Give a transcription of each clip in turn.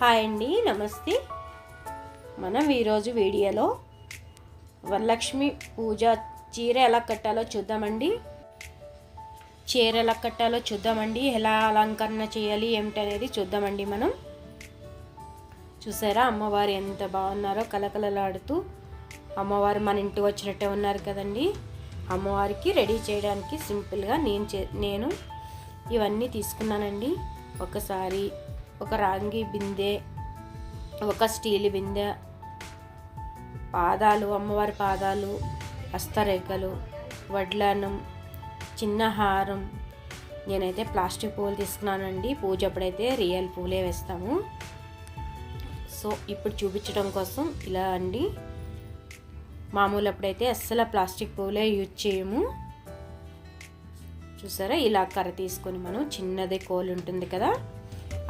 Hi అండి నమస్తే. మనం ఈరోజు వీడియోలో వరలక్ష్మి పూజ చీర ఎలా కట్టాలో చూద్దామండి. చీర ఎలా కట్టాలో చూద్దామండి ఎలా అలంకరణ చేయాలి ఏమిటనేది చూద్దామండి మనం. చూసారా అమ్మవారు ఎంత బాగున్నారో కలకలలాడుతూ అమ్మవారు మన ఇంటికి వచ్చినట్టే ఉన్నారు కదండి. అమ్మవారికి రెడీ చేయడానికి సింపుల్గా నేను చే నేను ఇవన్నీ తీసుకున్నానండి. ఒకసారి ఒక రాంగి బిందె ఒక స్టీల్ బిందె పాదాలు అమ్మవారి పాదాలు హస్తరేఖలు వడ్లనం చిన్న హారం. నేనైతే ప్లాస్టిక్ పూలు తీసుకున్నానండి. పూజ అప్పుడైతే రియల్ పూలే వేస్తాము. సో ఇప్పుడు చూపించడం కోసం ఇలా అండి. మామూలు అప్పుడైతే అస్సలు ప్లాస్టిక్ పూలే యూజ్ చేయము. చూసారా? ఇలా కర్ర తీసుకొని మనం చిన్నదే కోలు ఉంటుంది కదా?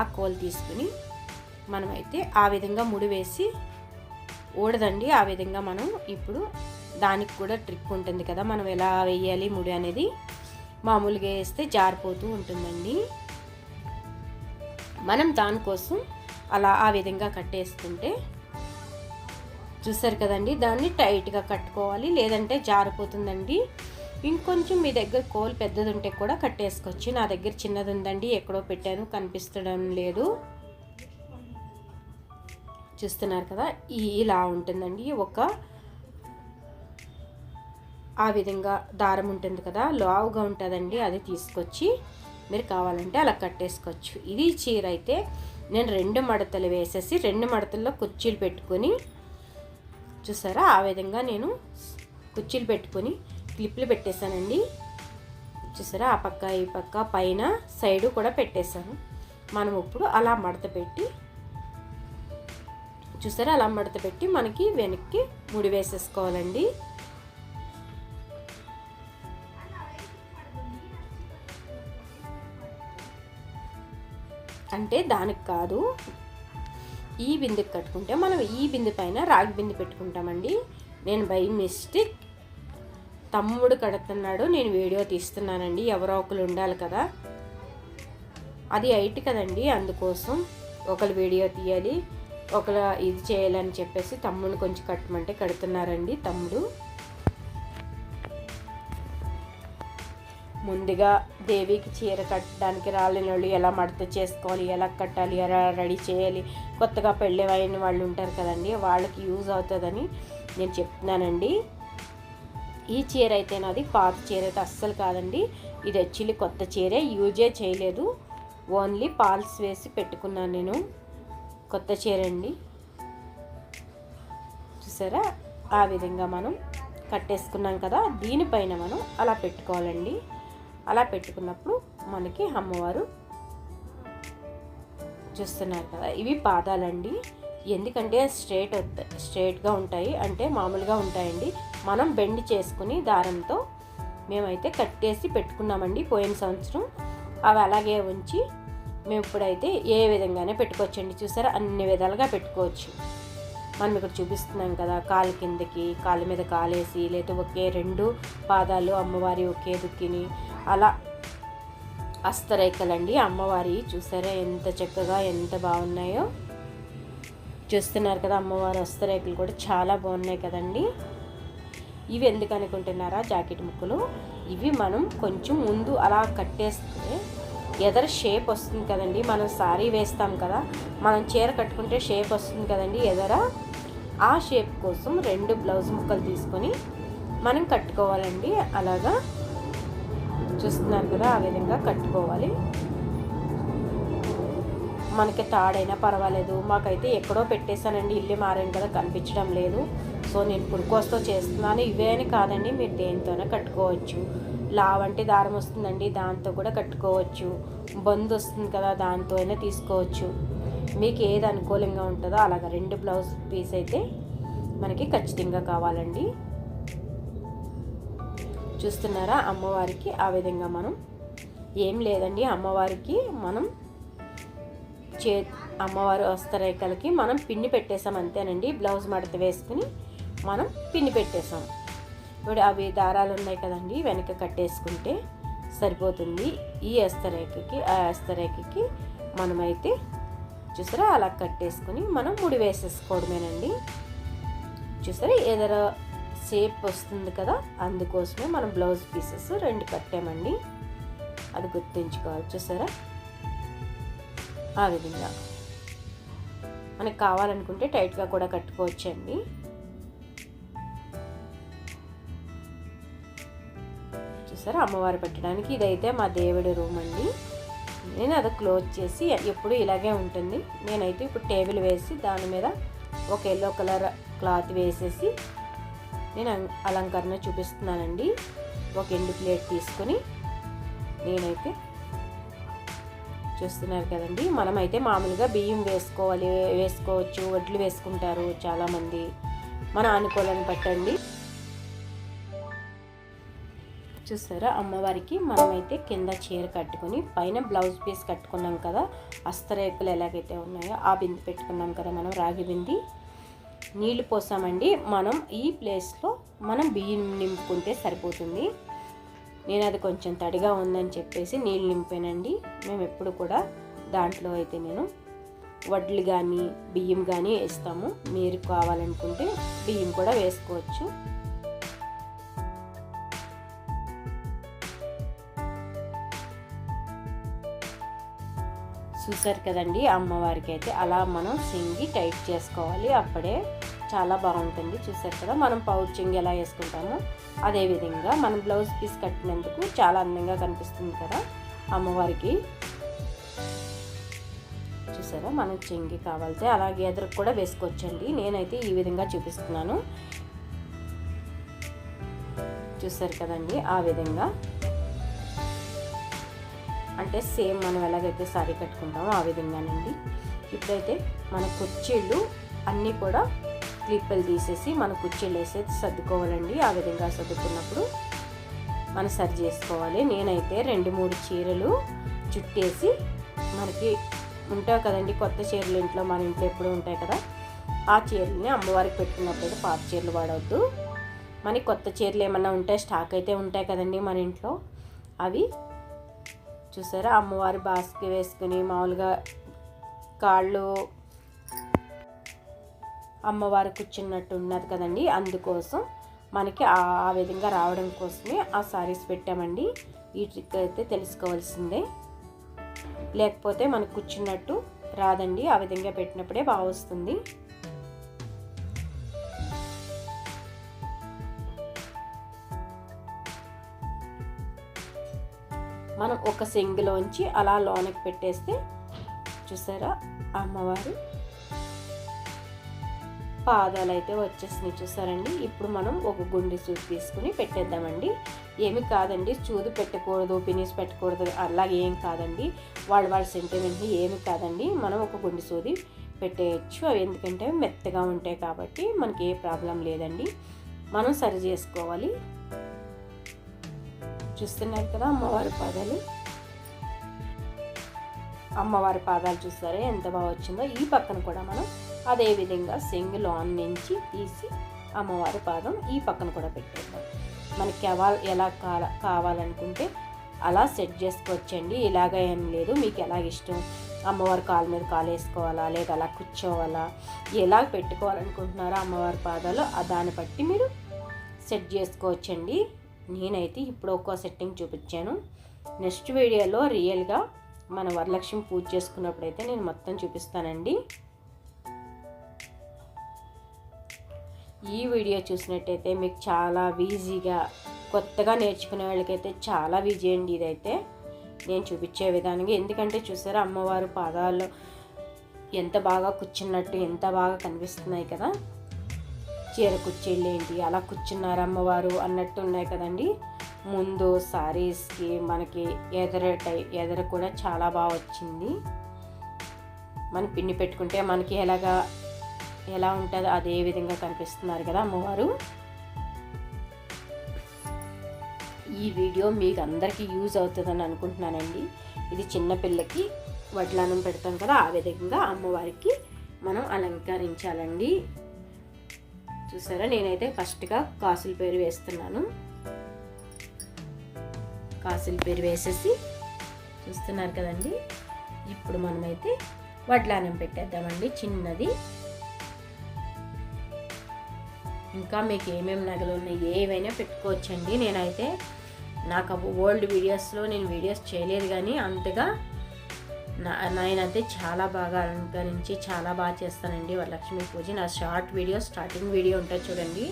ఆ కోలు తీసుకుని మనమైతే ఆ విధంగా ముడి వేసి ఊడదండి. ఆ విధంగా మనం ఇప్పుడు దానికి కూడా ట్రిక్ ఉంటుంది కదా మనం ఎలా వేయాలి ముడి అనేది మామూలుగా వేస్తే జారిపోతూ ఉంటుందండి. మనం దానికోసం అలా ఆ విధంగా కట్టేసుకుంటే చూసారు కదండి దాన్ని టైట్గా కట్టుకోవాలి. లేదంటే జారిపోతుందండి. ఇంకొంచెం మీ దగ్గర కోల్ పెద్దది ఉంటే కూడా కట్టేసుకోవచ్చు. నా దగ్గర చిన్నది ఉందండి ఎక్కడో పెట్టాను కనిపిస్తడం లేదు. చూస్తున్నారు కదా ఈ ఇలా ఉంటుందండి. ఒక ఆ విధంగా దారం ఉంటుంది కదా లావుగా ఉంటుందండి అది తీసుకొచ్చి మీరు కావాలంటే అలా కట్టేసుకోవచ్చు. ఇది చీర అయితే నేను రెండు మడతలు వేసేసి రెండు మడతల్లో కుర్చీలు పెట్టుకొని చూసారా? ఆ విధంగా నేను కుర్చీలు పెట్టుకొని క్లిప్లు పెట్టేశానండి. చూసారా? ఆ పక్క ఈ పక్క పైన సైడు కూడా పెట్టేశాను. మనం ఇప్పుడు అలా మడత పెట్టి చూసారా? అలా మడత పెట్టి మనకి వెనక్కి ముడి వేసేసుకోవాలండి. అంటే దానికి కాదు ఈ బిందెకి కట్టుకుంటే మనం ఈ బిందె పైన రాగి బిందె పెట్టుకుంటామండి. నేను బై మిస్టేక్ తమ్ముడు కడుతున్నాడు నేను వీడియో తీస్తున్నానండి. ఎవరో ఒకరు ఉండాలి కదా. అది ఎయిట్ కదండి అందుకోసం ఒకరు వీడియో తీయాలి ఒకరు ఇది చేయాలని చెప్పేసి తమ్ముడు కొంచెం కట్టమంటే కడుతున్నారండి తమ్ముడు. ముందుగా దేవికి చీర కట్టడానికి రాలేని వాళ్ళు ఎలా మడత చేసుకోవాలి ఎలా కట్టాలి ఎలా రెడీ చేయాలి కొత్తగా పెళ్ళి అయిన వాళ్ళు ఉంటారు కదండి వాళ్ళకి యూజ్ అవుతుందని నేను చెప్తున్నానండి. ఈ చీర అయితే నాది పాత చీర అయితే అస్సలు కాదండి. ఇది యాక్చువల్లీ కొత్త చీరే యూజే చేయలేదు. ఓన్లీ పాల్స్ వేసి పెట్టుకున్నాను నేను. కొత్త చీర అండి. చూసారా? ఆ విధంగా మనం కట్టేసుకున్నాం కదా దీనిపైన మనం అలా పెట్టుకోవాలండి. అలా పెట్టుకున్నప్పుడు మనకి అమ్మవారు చూస్తున్నారు కదా ఇవి పాదాలండి. ఎందుకంటే స్ట్రేట్ స్ట్రేట్గా ఉంటాయి. అంటే మామూలుగా ఉంటాయండి. మనం బెండ్ చేసుకుని దారంతో మేమైతే కట్టేసి పెట్టుకున్నామండి పోయిన సంవత్సరం. అవి అలాగే ఉంచి మేము ఇప్పుడైతే ఏ విధంగానే పెట్టుకోవచ్చండి చూసారా? అన్ని విధాలుగా పెట్టుకోవచ్చు. మనం ఇక్కడ చూపిస్తున్నాం కదా కాలు కిందకి కాలు మీద కాలేసి లేదా ఒకే రెండు పాదాలు అమ్మవారి ఒకే దుక్కిని. అలా అస్తరేఖలండి అమ్మవారి. చూసారా ఎంత చక్కగా ఎంత బాగున్నాయో. చూస్తున్నారు కదా అమ్మవారి అస్తరేఖలు కూడా చాలా బాగున్నాయి కదండి. ఇవి ఎందుకు అనుకుంటున్నారా? జాకెట్ ముక్కలు. ఇవి మనం కొంచెం ముందు అలా కట్టేస్తే ఎదర షేప్ వస్తుంది కదండి. మనం సారీ వేస్తాం కదా. మనం చీర కట్టుకుంటే షేప్ వస్తుంది కదండి ఎదర. ఆ షేప్ కోసం రెండు బ్లౌజ్ ముక్కలు తీసుకొని మనం కట్టుకోవాలండి. అలాగా చూస్తున్నారు కదా ఆ విధంగా కట్టుకోవాలి. మనకి తాడైనా పర్వాలేదు. మాకైతే ఎక్కడో పెట్టేశానండి. ఇల్లు మారాను కదా కనిపించడం లేదు. సో నేను పురుకోస్తో చేస్తున్నాను. ఇవే అని కాదండి మీరు దేనితోనే కట్టుకోవచ్చు. లావంటి దారం వస్తుందండి దాంతో కూడా కట్టుకోవచ్చు. బంద్ వస్తుంది కదా దాంతో అయినా తీసుకోవచ్చు. మీకు ఏది అనుకూలంగా ఉంటుందో అలాగ రెండు బ్లౌజ్ పీస్ అయితే మనకి ఖచ్చితంగా కావాలండి. చూస్తున్నారా? అమ్మవారికి ఆ విధంగా మనం ఏం లేదండి. అమ్మవారికి మనం చే అమ్మవారు హస్తరేఖలకి మనం పిన్ని పెట్టేసాం అంతేనండి. బ్లౌజ్ మడత వేసుకుని మనం పిన్ని పెట్టేసాం ఇప్పుడు అవి దారాలు ఉన్నాయి కదండి వెనక కట్టేసుకుంటే సరిపోతుంది. ఈ హస్తరేఖకి ఆ హస్తరేఖకి మనమైతే చూసారా అలా కట్టేసుకుని మనం ముడి వేసేసుకోవడమేనండి. చూసారా ఏదైనా షేప్ వస్తుంది కదా అందుకోసమే మనం బ్లౌజ్ పీసెస్ రెండు కట్టామండి. అది గుర్తుంచుకోవాలి. చూసారా ఆ విధంగా. మనకు కావాలనుకుంటే టైట్గా కూడా కట్టుకోవచ్చండి. చూసారా? అమ్మవారు పెట్టడానికి ఇదైతే మా దేవుడి రూమ్ అండి. నేను అది క్లోజ్ చేసి ఎప్పుడు ఇలాగే ఉంటుంది. నేనైతే ఇప్పుడు టేబుల్ వేసి దాని మీద ఒక ఎల్లో కలర్ క్లాత్ వేసేసి నేను అలంకరణ చూపిస్తున్నానండి. ఒక ఎండు ప్లేట్ తీసుకొని నేనైతే చూస్తున్నారు కదండి. మనమైతే మామూలుగా బియ్యం వేసుకోవాలి వేసుకోవచ్చు వడ్లు వేసుకుంటారు చాలామంది. మన అనుకూలని పట్టండి. చూసారా? అమ్మవారికి మనమైతే కింద చీర కట్టుకొని పైన బ్లౌజ్ పీస్ కట్టుకున్నాం కదా అస్తరేకులు ఎలాగైతే ఉన్నాయో ఆ బింది పెట్టుకున్నాం కదా మనం రాగి బింది. నీళ్ళు పోసామండి. మనం ఈ ప్లేస్లో మనం బియ్యం నింపుకుంటే సరిపోతుంది. నేను అది కొంచెం తడిగా ఉందని చెప్పేసి నీళ్ళు నింపానండి. మేము ఎప్పుడు కూడా దాంట్లో అయితే నేను వడ్లు కానీ బియ్యం కానీ వేస్తాము. మీరు కావాలనుకుంటే బియ్యం కూడా వేసుకోవచ్చు. చూసారు కదండి అమ్మవారికి అయితే అలా మనం సింగి టైట్ చేసుకోవాలి. అప్పుడే చాలా బాగుంటుంది. చూసారు కదా మనం పౌచింగ్ ఎలా వేసుకుంటామో అదేవిధంగా మనం బ్లౌజ్ పీస్ కట్టినందుకు చాలా అందంగా కనిపిస్తుంది కదా అమ్మవారికి. చూసారా మనం చెంగి కావాల్సి అలాగే ఎదురుకు కూడా వేసుకోవచ్చండి. నేనైతే ఈ విధంగా చూపిస్తున్నాను. చూసారు కదండి ఆ విధంగా. అంటే సేమ్ మనం ఎలాగైతే సారీ కట్టుకుంటామో ఆ విధంగానండి. ఇప్పుడైతే మన కుర్చీళ్ళు అన్నీ కూడా క్లిప్పులు తీసేసి మన కుర్చీలు వేసేది సర్దుకోవాలండి. ఆ విధంగా సర్దుకున్నప్పుడు మనం సరి చేసుకోవాలి. నేనైతే రెండు మూడు చీరలు చుట్టేసి మనకి ఉంటాయి కదండి కొత్త చీరలు ఇంట్లో మన ఇంట్లో ఎప్పుడు ఉంటాయి కదా ఆ చీరలని అమ్మవారికి పెట్టుకున్నప్పుడు పాత చీరలు వాడవద్దు మనకి కొత్త చీరలు ఏమన్నా ఉంటే స్టాక్ అయితే ఉంటాయి కదండి మన ఇంట్లో. అవి చూసారా అమ్మవారి బాస్కి వేసుకుని మామూలుగా కాళ్ళు అమ్మవారు కూర్చున్నట్టు ఉన్నది కదండి. అందుకోసం మనకి ఆ విధంగా రావడం కోసమే ఆ సారీస్ పెట్టామండి. ఈ ట్రిక్ అయితే తెలుసుకోవాల్సిందే. లేకపోతే మనకు కూర్చున్నట్టు రాదండి. ఆ విధంగా పెట్టినప్పుడే బాగా వస్తుంది. మనం ఒక సింగిలోంచి అలా లోనకి పెట్టేస్తే చూసారా అమ్మవారు? పాదాలు అయితే వచ్చేసినాయి చూసారండి. ఇప్పుడు మనం ఒక గుండె సూది తీసుకుని పెట్టేద్దామండి. ఏమి కాదండి చూదు పెట్టకూడదు పినిస్ పెట్టకూడదు అలా ఏం కాదండి. వాళ్ళ వాళ్ళ సెంటిమెంట్ని ఏమి కాదండి. మనం ఒక గుండె సూది పెట్టేయచ్చు. అవి ఎందుకంటే మెత్తగా ఉంటాయి కాబట్టి మనకి ఏ ప్రాబ్లం లేదండి. మనం సరి చేసుకోవాలి. చూస్తున్నారు కదా అమ్మవారి పాదాలు. అమ్మవారి పాదాలు చూస్తారే ఎంత బాగా వచ్చిందో. ఈ పక్కన కూడా మనం అదేవిధంగా విధంగా నుంచి తీసి అమ్మవారి పాదం ఈ పక్కన కూడా పెట్టేద్దాం. మనకి ఎవా ఎలా కావాలనుకుంటే అలా సెట్ చేసుకోవచ్చండి. ఇలాగ ఏం లేదు. మీకు ఎలా ఇష్టం? అమ్మవారి కాలు మీద కాలు వేసుకోవాలా లేదా అలా కూర్చోవాలా? ఎలా పెట్టుకోవాలనుకుంటున్నారో అమ్మవారి పాదాలు? దాన్ని బట్టి మీరు సెట్ చేసుకోవచ్చండి. నేనైతే ఇప్పుడు ఒక్కో సెట్టింగ్ చూపించాను. నెక్స్ట్ వీడియోలో రియల్గా మన వరలక్ష్మి పూజ చేసుకున్నప్పుడైతే నేను మొత్తం చూపిస్తానండి. ఈ వీడియో చూసినట్టయితే మీకు చాలా ఈజీగా కొత్తగా నేర్చుకునే వాళ్ళకైతే చాలా ఈజీ అండి ఇదైతే. నేను చూపించే విధానంగా. ఎందుకంటే చూసారా అమ్మవారు పాదాలు ఎంత బాగా కూర్చున్నట్టు ఎంత బాగా కనిపిస్తున్నాయి కదా. చీర కుర్చీళ్ళు ఏంటి అలా కూర్చున్నారు అమ్మవారు అన్నట్టు ఉన్నాయి కదండి. ముందు సారీస్కి మనకి ఎదర టై ఎదర కూడా చాలా బాగా వచ్చింది. మన పిన్ని పెట్టుకుంటే మనకి ఎలాగా ఎలా ఉంటుందో అదే విధంగా కనిపిస్తున్నారు కదా అమ్మవారు. ఈ వీడియో మీకు అందరికీ యూజ్ అవుతుందని అనుకుంటున్నానండి. ఇది చిన్నపిల్లకి వడ్లానం పెడతాం కదా ఆ విధంగా అమ్మవారికి మనం అలంకరించాలండి. చూసారా? నేనైతే ఫస్ట్గా కాసుల పేరు వేస్తున్నాను. కాసుల పేరు వేసేసి చూస్తున్నారు కదండి. ఇప్పుడు మనమైతే వడ్లానం పెట్టేద్దామండి చిన్నది. ఇంకా మీకు ఏమేమి నగలు ఉన్నాయి ఏవైనా పెట్టుకోవచ్చండి. నేనైతే నాకు ఓల్డ్ వీడియోస్లో నేను వీడియోస్ చేయలేదు కానీ అంతగా నా నేనైతే చాలా బాగా అలంకరించి చాలా బాగా చేస్తానండి వరలక్ష్మి పూజ. నా షార్ట్ వీడియో స్టార్టింగ్ వీడియో ఉంటుంది చూడండి.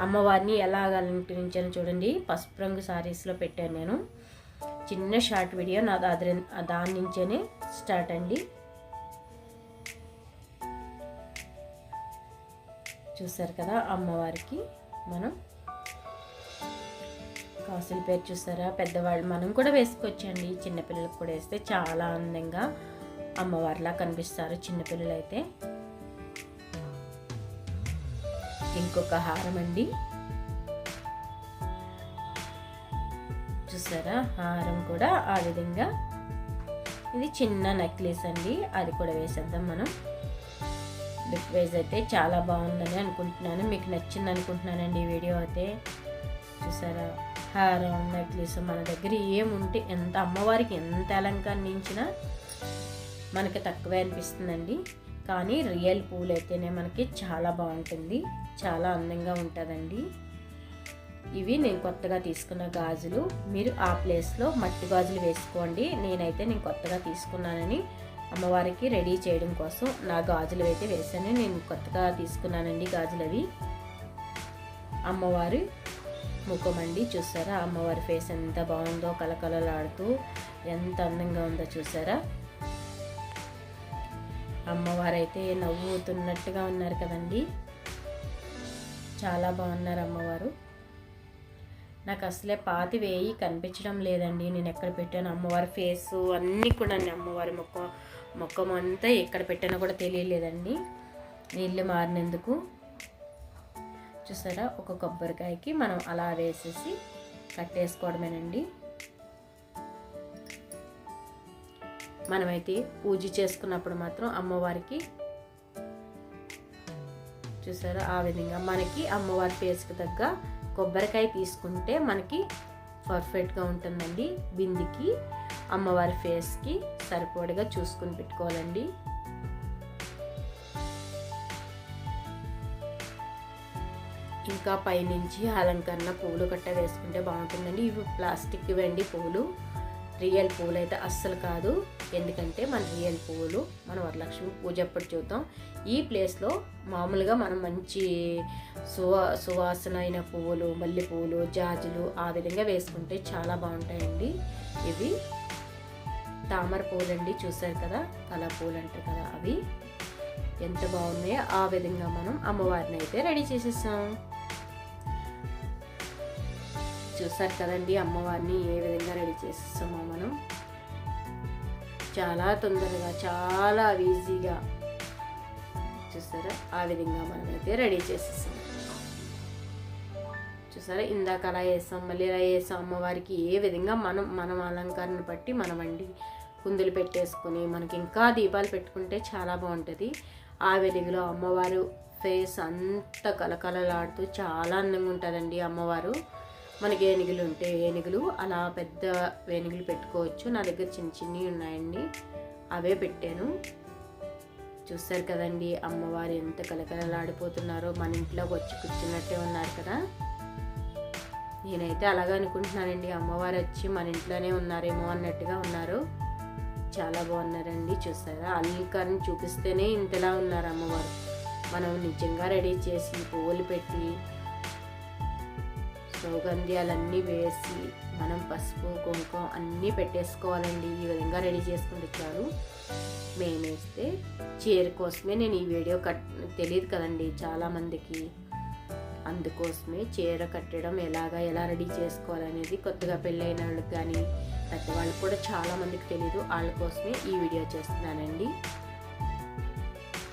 అమ్మవారిని ఎలా అలంకరించాను చూడండి. పసుపు రంగు శారీస్లో పెట్టాను నేను. చిన్న షార్ట్ వీడియో నా దాని దాని నుంచేనే స్టార్ట్ అండి. చూసారు కదా అమ్మవారికి మనం. కాసుల పేరు చూసారా? పెద్దవాళ్ళు మనం కూడా వేసుకోవచ్చండి చిన్నపిల్లలకు కూడా వేస్తే చాలా అందంగా అమ్మవారిలా కనిపిస్తారు చిన్నపిల్లలు అయితే ఇంకొక హారం అండి. చూసారా? హారం కూడా ఆ విధంగా. ఇది చిన్న నెక్లెస్ అండి. అది కూడా వేసేద్దాం మనం. లుక్ వైజ్ అయితే చాలా బాగుందని అనుకుంటున్నాను. మీకు నచ్చింది అనుకుంటున్నానండి ఈ వీడియో అయితే. చూసారా? హారం నెక్లెస్ మన దగ్గర ఏముంటే ఎంత అమ్మవారికి ఎంత అలంకరించినా మనకి తక్కువే అనిపిస్తుందండి. కానీ రియల్ పూలు అయితేనే మనకి చాలా బాగుంటుంది. చాలా అందంగా ఉంటుందండి. ఇవి నేను కొత్తగా తీసుకున్న గాజులు. మీరు ఆ ప్లేస్లో మట్టి గాజులు వేసుకోండి. నేనైతే నేను కొత్తగా తీసుకున్నానని అమ్మవారికి రెడీ చేయడం కోసం నా గాజులు అయితే వేశాను. నేను కొత్తగా తీసుకున్నానండి గాజులు అవి. అమ్మవారి ముఖం అండి చూసారా? అమ్మవారి ఫేస్ ఎంత బాగుందో కలకలలాడుతూ ఎంత అందంగా ఉందో చూసారా? అమ్మవారు అయితే నవ్వుతున్నట్టుగా ఉన్నారు కదండి. చాలా బాగున్నారు అమ్మవారు. నాకు అసలే పాతి వేయి కనిపించడం లేదండి. నేను ఎక్కడ పెట్టాను? అమ్మవారి ఫేసు అన్నీ కూడా అమ్మవారి ముఖం మొక్కం అంతా ఎక్కడ పెట్టానో కూడా తెలియలేదండి. నీళ్ళు మారినందుకు. చూసారా? ఒక కొబ్బరికాయకి మనం అలా వేసేసి కట్టేసుకోవడమేనండి. మనమైతే పూజ చేసుకున్నప్పుడు మాత్రం అమ్మవారికి చూసారా? ఆ విధంగా మనకి అమ్మవారి ఫేస్కి తగ్గ కొబ్బరికాయ తీసుకుంటే మనకి పర్ఫెక్ట్గా ఉంటుందండి. బిందికి అమ్మవారి ఫేస్కి సరిపోడిగా చూసుకుని పెట్టుకోవాలండి. ఇంకా పైనుంచి అలంకరణ పూలు కట్ట వేసుకుంటే బాగుంటుందండి. ఇవి ప్లాస్టిక్ వెండి పూలు. రియల్ పూలు అయితే అస్సలు కాదు. ఎందుకంటే మన రియల్ పూలు మన వరలక్ష్మి పూజ అప్పుడు చూద్దాం. ఈ ప్లేస్లో మామూలుగా మనం మంచి సువా సువాసన అయిన పువ్వులు మల్లె పువ్వులు జాజులు ఆ విధంగా వేసుకుంటే చాలా బాగుంటాయండి. ఇవి తామర పూలండి చూసారు కదా? కళ పూలు అంటారు కదా అవి. ఎంత బాగున్నాయో ఆ విధంగా మనం అమ్మవారిని అయితే రెడీ చేసేసాం. చూసారు కదండి అమ్మవారిని ఏ విధంగా రెడీ చేసేస్తామో మనం. చాలా తొందరగా చాలా ఈజీగా. చూసారా ఆ విధంగా మనం అయితే రెడీ చేసేస్తాం చూసారా? ఇందాక అలా వేసాం మళ్ళీ ఇలా వేసాం అమ్మవారికి ఏ విధంగా మనం మనం అలంకరణ బట్టి మనం అండి కుందులు పెట్టేసుకొని మనకి ఇంకా దీపాలు పెట్టుకుంటే చాలా బాగుంటుంది. ఆ వెలుగులో అమ్మవారు ఫేస్ అంత కలకలలాడుతూ చాలా అందంగా ఉంటుందండి అమ్మవారు. మనకి ఏనుగులు ఉంటే ఏనుగులు అలా పెద్ద ఏనుగులు పెట్టుకోవచ్చు. నా దగ్గర చిన్న చిన్నవి ఉన్నాయండి. అవే పెట్టాను. చూస్తారు కదండి అమ్మవారు ఎంత కలకలలాడిపోతున్నారో మన ఇంట్లోకి వచ్చి కూర్చున్నట్టే ఉన్నారు కదా. నేనైతే అలాగే అనుకుంటున్నానండి. అమ్మవారు వచ్చి మన ఇంట్లోనే ఉన్నారేమో అన్నట్టుగా ఉన్నారు. చాలా బాగున్నారండి. చూసారా? అల్లికాన్ని చూపిస్తేనే ఇంతలా ఉన్నారు అమ్మవారు. మనం నిజంగా రెడీ చేసి పువ్వులు పెట్టి సౌగంధ్యాలన్నీ వేసి మనం పసుపు కుంకుమ అన్నీ పెట్టేసుకోవాలండి. ఈ విధంగా రెడీ చేసుకుంటే చాలు మేమేస్తే చీర కోసమే నేను ఈ వీడియో కట్ తెలియదు కదండి. చాలామందికి అందుకోసమే చీర కట్టడం ఎలాగా ఎలా రెడీ చేసుకోవాలనేది కొత్తగా పెళ్ళైన వాళ్ళకి కానీ పెద్దవాళ్ళకి కూడా చాలామందికి తెలియదు వాళ్ళ కోసమే ఈ వీడియో చేస్తున్నానండి.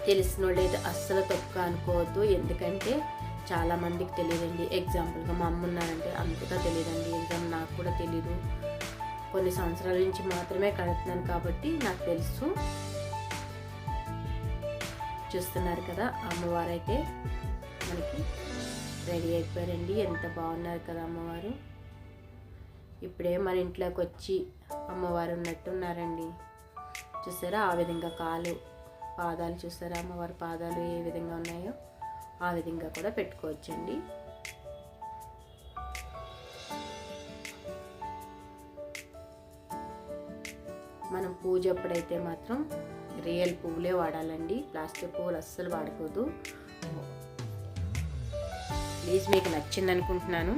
తెలిసిన వాళ్ళైతే అస్సలు తప్పు అనుకోవద్దు. ఎందుకంటే చాలా మందికి తెలియదండి ఎగ్జాంపుల్గా మా అమ్మ ఉన్నారంటే అంతగా తెలియదండి ఎగ్జామ్ నాకు కూడా తెలీదు. కొన్ని సంవత్సరాల నుంచి మాత్రమే కడుతున్నాను కాబట్టి నాకు తెలుసు. చూస్తున్నారు కదా అమ్మవారైతే మనకి రెడీ అయిపోయారండి. ఎంత బాగున్నారు కదా అమ్మవారు. ఇప్పుడే మన ఇంట్లోకి వచ్చి అమ్మవారు ఉన్నట్టు ఉన్నారండి చూసారా ఆ విధంగా కాలు పాదాలు చూసారా అమ్మవారి? పాదాలు ఏ విధంగా ఉన్నాయో ఆ విధంగా కూడా పెట్టుకోవచ్చండి. మనం పూజ అప్పుడైతే మాత్రం రియల్ పువ్వులే వాడాలండి. ప్లాస్టిక్ పువ్వులు అస్సలు వాడకూడదు. ప్లీజ్ మీకు నచ్చింది అనుకుంటున్నాను